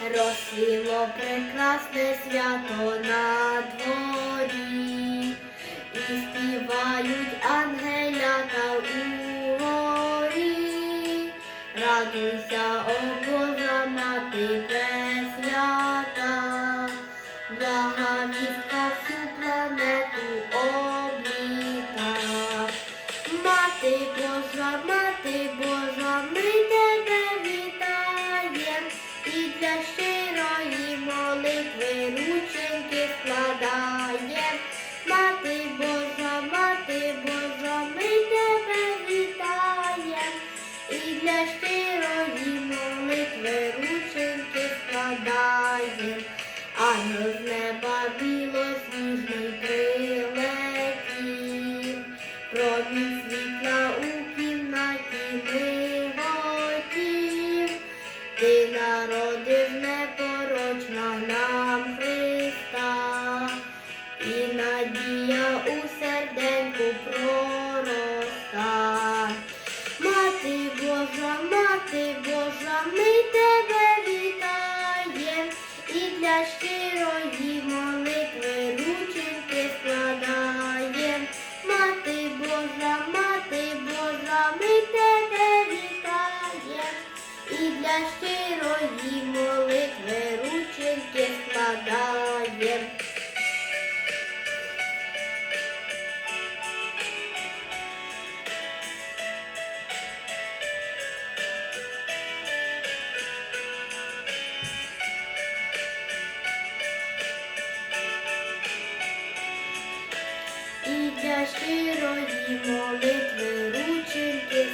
Засвіло прекрасне свято на дворі, і співають ангелята у горі. Радуйся, о Божа мати пресвята, благовістка всю планету рученьки складаєм. Мати Божа, мати Божа, ми тебе вітаєм і для щирої молитви рученьки складаєм. Ангел з неба білосніжний прилетів, промінь світла у кімнаті миготів. Ти народив непорочна для щирої молитви рученьки складаєм. Мати Божа, мати Божа, ми тебе вітаєм і для щирої молитви тяжкі рої молитви рученьки.